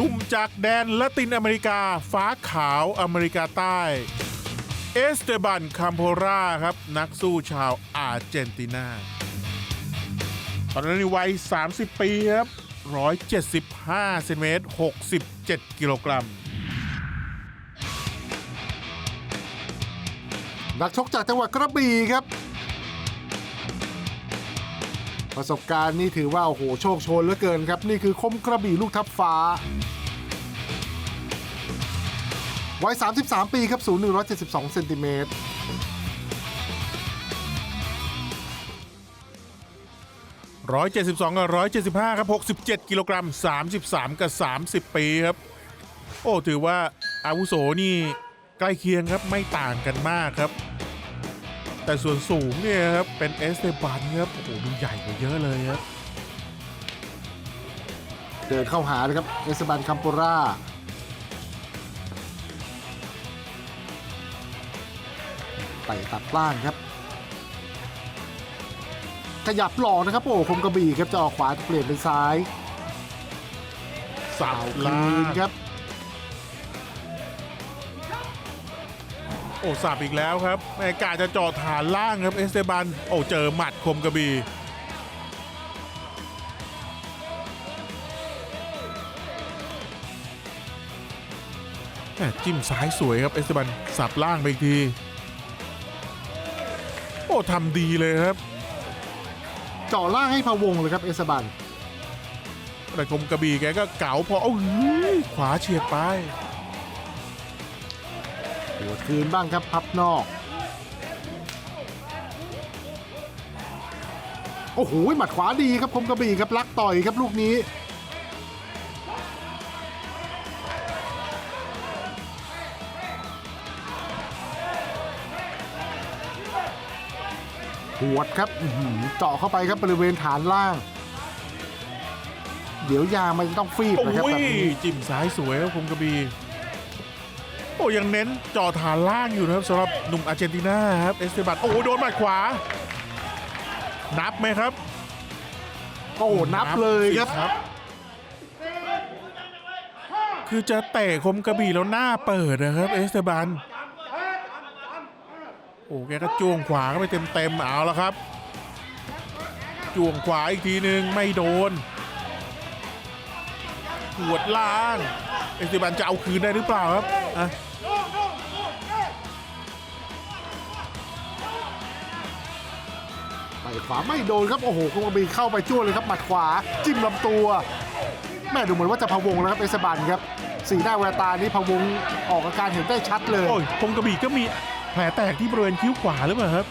หนุ่มจากแดนละตินอเมริกา ฟ้าขาวอเมริกาใต้ เอสเตบันคัมโพราครับ นักสู้ชาวอาร์เจนตินาตอนนั้นในวัย 30 ปีครับ 175เซนติเมตร 67 กิโลกรัม นักชกจากจังหวัดกระบี่ครับ ประสบการณ์นี่ถือว่าโอ้โหโชคโชนเหลือเกินครับ นี่คือคมกระบี่ลูกทับฟ้าวัย 33 ปีครับ สูง 172 เซนติเมตร 172 กับ 175 ครับ 67 กิโลกรัม 33 กับ 30 ปีครับ โอ้ ถือว่าอาวุโสนี่ใกล้เคียงครับ ไม่ต่างกันมากครับ แต่ส่วนสูงเนี่ยครับ เป็นเอสเตบันครับ โอ้โห ดูใหญ่กว่าเยอะเลยครับ เดินเข้าหาเลยครับ เอสบันคัมโปราไปตัดล่างครับ ขยับหลอกนะครับ โอ้คมกระบี่ครับจะออกขวาเปลี่ยนเป็นซ้ายสับเอาคืล่านงครับ โอ้สับอีกแล้วครับแม่กาจะเจาะฐานล่างครับเอสเตบันโอ้เจอหมัดคมกระบี่แม่จิ้มซ้ายสวยครับเอสเตบันสับล่างไปอีกที โอ้ทำดีเลยครับเจาะล่างให้พะวงเลยครับเอสบันแต่คมกระบี่แกก็เก๋าพอเอ้ยขวาเฉียดไป หัวคืนบ้างครับพับนอก โอ้โหหมัดขวาดีครับคมกระบี่ครับลักต่อยครับลูกนี้หวดครับอื้อหือเจาะเข้าไปครับบริเวณฐานล่าง เดี๋ยวยางมันจะต้องฟีบโอ้นะครับแบบยนี้ จิ้มซ้ายสวยครับคมกระบี่ โอ้ยังเน้นเจ่อฐานล่างอยู่นะครับสำหรับหนุ่มอาร์เจนตินาครับเอสเตบันโอ้โดนหมัดขวา นับไหมครับ โอ้นับเลยครับสิคือจะเตะคมกระบี่แล้วหน้าเปิดนะครับเอสเตบันโอ้แกก็จ้วงขวาเข้าไปเต็มๆเอาแล้วครับจ้วงขวาอีกทีหนึ่งไม่โดนหัวดล่าง เอสเตบันจะเอาคืนได้หรือเปล่าครับอะ ขวาไม่โดนครับ โอ้โหคงกระบี่เข้าไปจ้วเลยครับหมัดขวาจิ้มลำตัว แม่ดูเหมือนว่าจะพะวงแล้วครับเอสบันครับ สีหน้าแววตานี้พะวงออกอาการเห็นได้ชัดเลยโอ้ยคมกระบี่ก็มีแผลแตกที่บริเวณคิ้วขวาหรือเปล่าครับ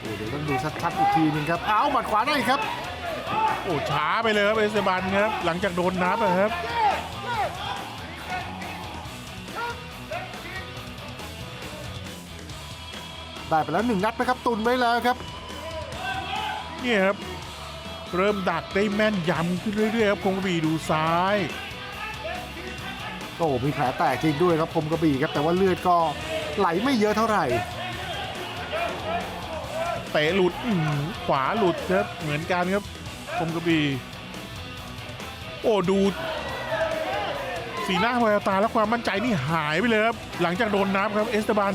โอ้เดี๋ยวต้องดูชัดๆอีกทีหนึงครับเอาหมัดขวาได้ครับ โอ้ช้าไปเลยครับเอสเตบันครับ หลังจากโดนนับอะครับได้ไปแล้วหนึ่งนัดนะครับตุนไว้แล้วครับ เนี่ยครับ เริ่มดักได้แม่นยำขึ้นเรื่อยๆครับคงกระบี่ดูซ้ายโอ้มีแผลแตกจริงด้วยครับคมกระบี่ครับแต่ว่าเลือดก็ไหลไม่เยอะเท่าไหร่เตะหลุดอื้อหือขวาหลุดครับเหมือนกันครับคมกระบี่โอ้ดูสีหน้าแววตาและความมั่นใจนี่หายไปเลยครับหลังจากโดนนับครับเอสเตบัน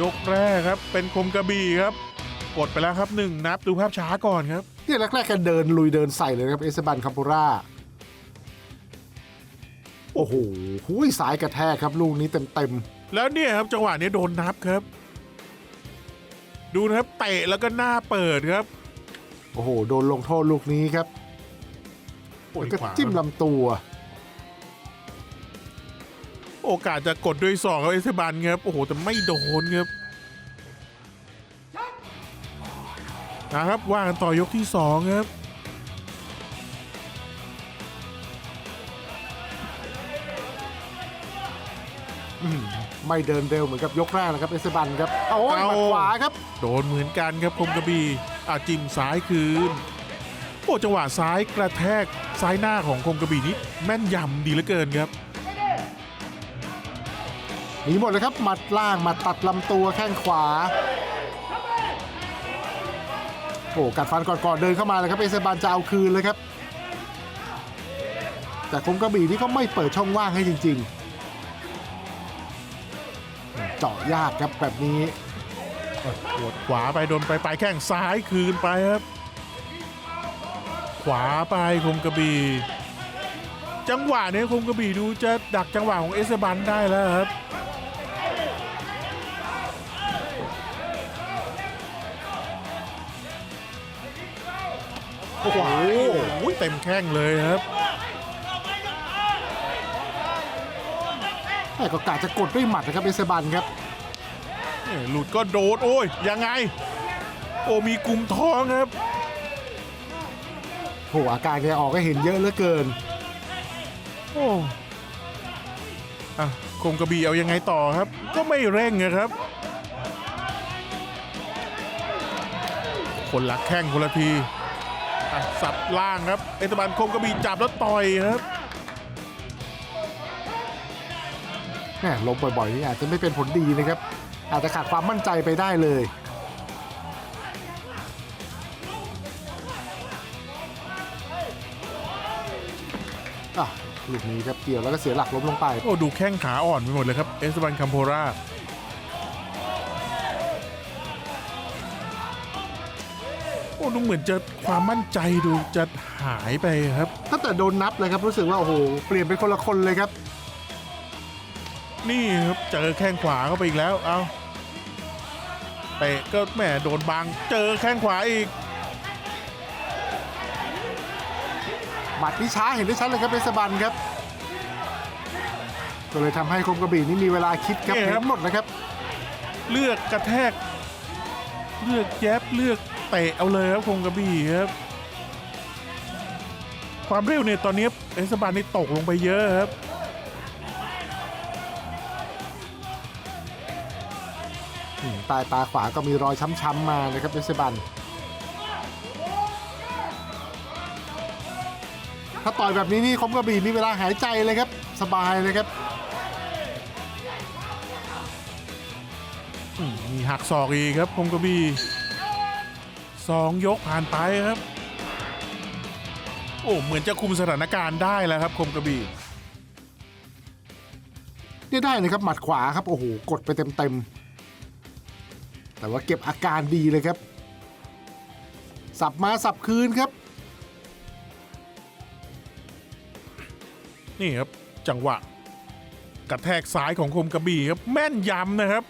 ยกแรกครับ เป็นคมกระบี่ครับ กดไปแล้วครับหนึ่งนับดูภาพช้าก่อนครับเนี่ยแรกๆกันเดินลุยเดินใส่เลยครับเอสบันคาปูราโอ้โหหุยสายกระแทกครับลูกนี้เต็มแล้วเนี่ยครับจังหวะนี้โดนนับครับ ดูนะครับเตะแล้วก็หน้าเปิดครับๆโอ้โห โดนลงโทษลูกนี้ครับโอ้ยแล้วก็ขวาจิ้มลำตัว โอกาสจะกดด้วยสองครับเอสเซบันครับโอ้โหแต่ไม่โดนครับนะครับว่ากันต่อยกที่สองครับไม่เดินเร็วเหมือนกับยกแรกนะครับเอสบันครับโอ้ยหมัดขวาครับ โดนเหมือนกันครับคมกระบี่อาจิ้มซ้ายคืนโอ้จังหวะซ้ายกระแทกซ้ายหน้าของคมกระบี่นี่แม่นยำดีเหลือเกินครับ หนีหมดเลยครับหมัดล่างหมัดตัดลำตัวแข้งขวาโอ้กัดฟันก่อนๆเดินเข้ามาเลยครับเอเซบานจะเอาคืนเลยครับ แต่คงกระบี่นี่ก็ไม่เปิดช่องว่างให้จริง ๆ เจาะยากครับแบบนี้ปวดขวาไปโดนไปไปแข้งซ้ายคืนไปครับ ขวาไปคมกระบี่จังหวะนี้คมกระบี่ดูจะดักจังหวะของเอสบันได้แล้วครับ โอ้โหโอ้ยเต็มแข้งเลยครับแต่ก็กะจะกดด้วยหมัดนะครับเอสบันครับนี่หลุดก็โดดโอ้ยยังไง โอ้มีกลุ่มท้องครับโหอาการแกออกก็เห็นเยอะเหลือเกิน โอ้อะคมกระบี่เอายังไงต่อครับ ก็ไม่เร่งนะครับ คนละแข้งคนละทีอะ สับล่างครับ เอตบันคมกระบี่จับแล้วต่อยครับแหมล้มบ่อยๆนี่อาจจะไม่เป็นผลดีนะครับ อาจจะขาดความมั่นใจไปได้เลยอะลูกนี้ครับเกี่ยวแล้วก็เสียหลักล้มลงไป โอ้ดูแข้งขาอ่อนไปหมดเลยครับ เอสบันคัมโพรา อ้ดูเหมือนจะความมั่นใจดูจะหายไปครับ ตั้งแต่โดนนับเลยครับรู้สึกว่าโอ้โหเปลี่ยนเป็นคนละคนเลยครับ นี่ครับเจอแข้งขวาเข้าไปอีกแล้วเอาเตะก็แหมโดนบังเจอแข้งขวาอีกหมัดนี้ช้าเห็นได้ชัดเลยครับเอสบันครับก็เลยทำให้คมกระบี่นี่มีเวลาคิดครับนี่ครับเห็นหมดนะครับ เลือกกระแทก เลือกแยบเลือก เตะเอาเลยครับคงกระบี่ครับ ความเร็วเนี่ยตอนนี้เอสบานนี่ตกลงไปเยอะครับอืมใตายตาขวาก็มีรอยช้ำๆมานะครับเอสบันถ้าต่อยแบบนี้นี่คมกระบี่มีเวลาหายใจเลยครับ สบายเลยครับอืมมีหักศอกอีกครับคงกระบี่ สองยกผ่านไปครับ โอ้ เหมือนจะคุมสถานการณ์ได้แล้วครับ คมกระบี่เนี่ยได้นะครับหมัดขวาครับ โอ้โห กดไปเต็มๆ แต่ว่าเก็บอาการดีเลยครับ สับมาสับคืนครับ นี่ครับจังหวะกระแทกซ้ายของคมกระบี่ครับแม่นยำนะครับ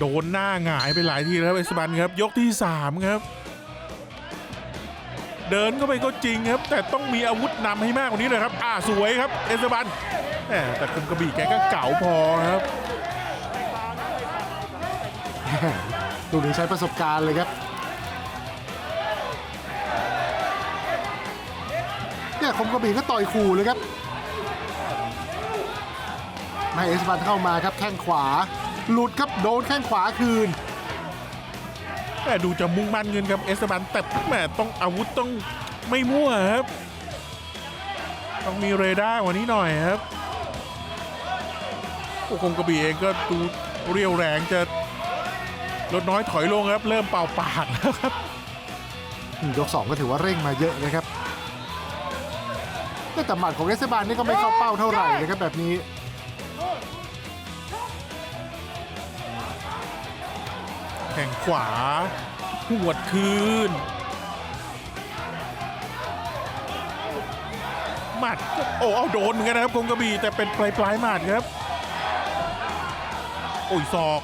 โดนหน้าหงายไปหลายทีแล้วเอสบันครับยกที่ 3 ครับ เดินเข้าไปก็จริงครับ แต่ต้องมีอาวุธนำให้มากกว่านี้เลยครับ อ่าสวยครับเอสบันแต่คมกระบี่แกก็เก๋าพอครับดูนี้ใช้ประสบการณ์เลยครับเนี่ยคมกระบี่ก็ต่อยขู่เลยครับไม่เอสบันเข้ามาครับแข้งขวา หลุดครับโดนแข้งขวาคืนแต่ดูจะมุ่งมั่นเงินครับเอสบันแต่แหมต้องอาวุธต้องไม่มั่วครับ ต้องมีเรดาร์กว่านี้หน่อยครับโอ้คงกระบี่เองก็ดูเรียวแรงจะลดน้อยถอยลงครับ เริ่มเป่าปากแล้วครับยกสองก็ถือว่าเร่งมาเยอะนะครับแต่หมัดของเอสบานนี่ก็ไม่เข้าเป้าเท่าไหร่นะครับแบบนี้ ข่งขวาหวดคืนหมัดโอ้เอาโดนเหมือนกันนะครับคงกระบี่แต่เป็นปลายปลายๆหมัดครับ โอ้ยศอก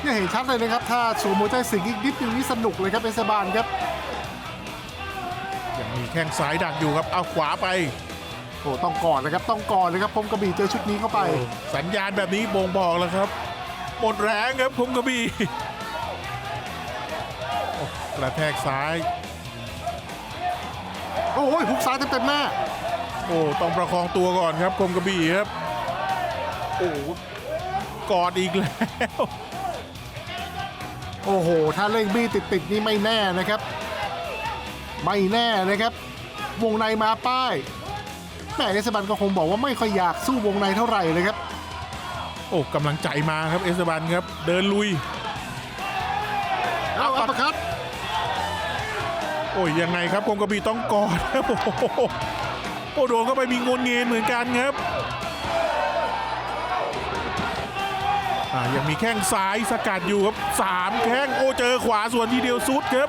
เนี่ยเห็นชัดเลยนะครับ ถ้าสูโมใจสิงห์อีกนิดนึงนี่สนุกเลยครับเอสบานครับ ยังมีแข้งซ้ายดักอยู่ครับ เอาขวาไปโอ้ต้องก่อนนะครับ ต้องก่อนเลยครับผมกระบี่เจอชุดนี้เข้าไป สัญญาณแบบนี้บ่งบอกแล้วครับ หมดแรงครับคงกระบี่โอ้กระแทกซ้าย โอ้ยหุกซ้ายเต็มๆหน้า โอ้ต้องประคองตัวก่อนครับคมกระบี่ครับ โอ้กอดอีกแล้วโอ้โห ถ้าเร่งบี้ติดๆนี่ไม่แน่นะครับ ไม่แน่นะครับ วงในมาป้ายแม่เอสบันก็คงบอกว่าไม่ค่อยอยากสู้วงในเท่าไหร่เลยครับ โอ้กำลังใจมาครับเอสบันครับ เดินลุย เอาอัปเปอร์คัตโอ้ยยังไงครับคมกระบี่ต้องกอดครับโอ้โหโอ้โดนเข้าไปมีงนเงินเหมือนกันครับอ่ายังมีแข้งซ้ายสกัดอยู่ครับสามแข้งโอ้เจอขวาส่วนทีเดียวสุดครับ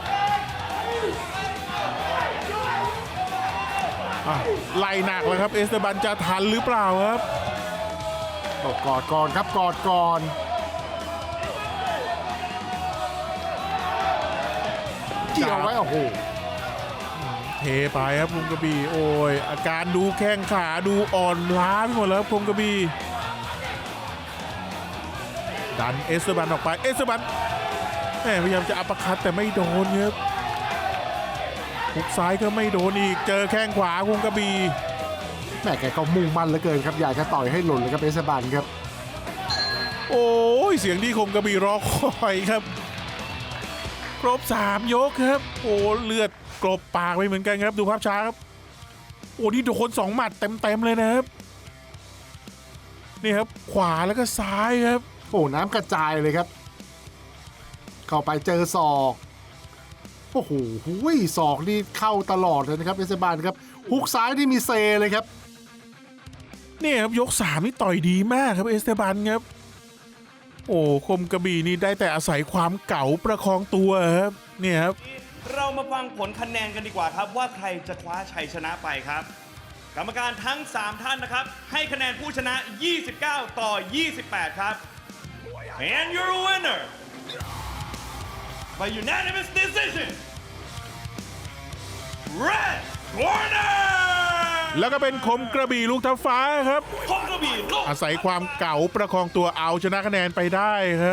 อะไล่หนักแล้วครับเอสเตบันจะทันหรือเปล่าครับ ก็กอดก่อนครับกอดก่อนเกี่ยวไว้โอ้โหเทไปครับคมกระบี่โอ้ยอาการดูแข้งขาดูอ่อนล้าไปหมดแล้วครับคมกระบี่ดันเอสเตบันออกไปเอสเตบันแหมพยายามจะอัปเปอร์คัตแต่ไม่โดนครับหุกซ้ายก็ไม่โดนอีกเจอแข้งขวาคมกระบี่แม่แกก็มุ่งมั่นเหลือเกินครับอยากจะต่อยให้หล่นเลยครับเอสบันครับ โอ้ยเสียงที่คมกระบี่รอคอยครับ ครบสามยกครับ โอ้เลือดกลบปากไปเหมือนกันครับ ดูภาพช้าครับ โอ้นี่โดนสองหมัดเต็มๆเลยนะครับนี่ครับขวาแล้วก็ซ้ายครับ โอ้น้ำกระจายเลยครับ เข้าไปเจอศอกโอ้โหหุยศอกนี่เข้าตลอดเลยนะครับเอสบันครับฮุกซ้ายนี่มีเซเลยครับ เนี่ยครับยกสามนี่ต่อยดีมากครับเอสเตบันครับ โอ้คมกระบี่นี่ได้แต่อาศัยความเก๋าประคองตัวครับเนี่ยครับ เรามาฟังผลคะแนนกันดีกว่าครับว่าใครจะคว้าชัยชนะไปครับ กรรมการทั้ง 3 ท่านนะครับ ให้คะแนนผู้ชนะ 29 ต่อ 28 ครับ and you're winner by unanimous decision red corner แล้วก็เป็นคมกระบี่ลูกทับฟ้าครับคงกระบี่ลูกอาศัยความเก๋าประคองตัวเอาชนะคะแนนไปได้ครับ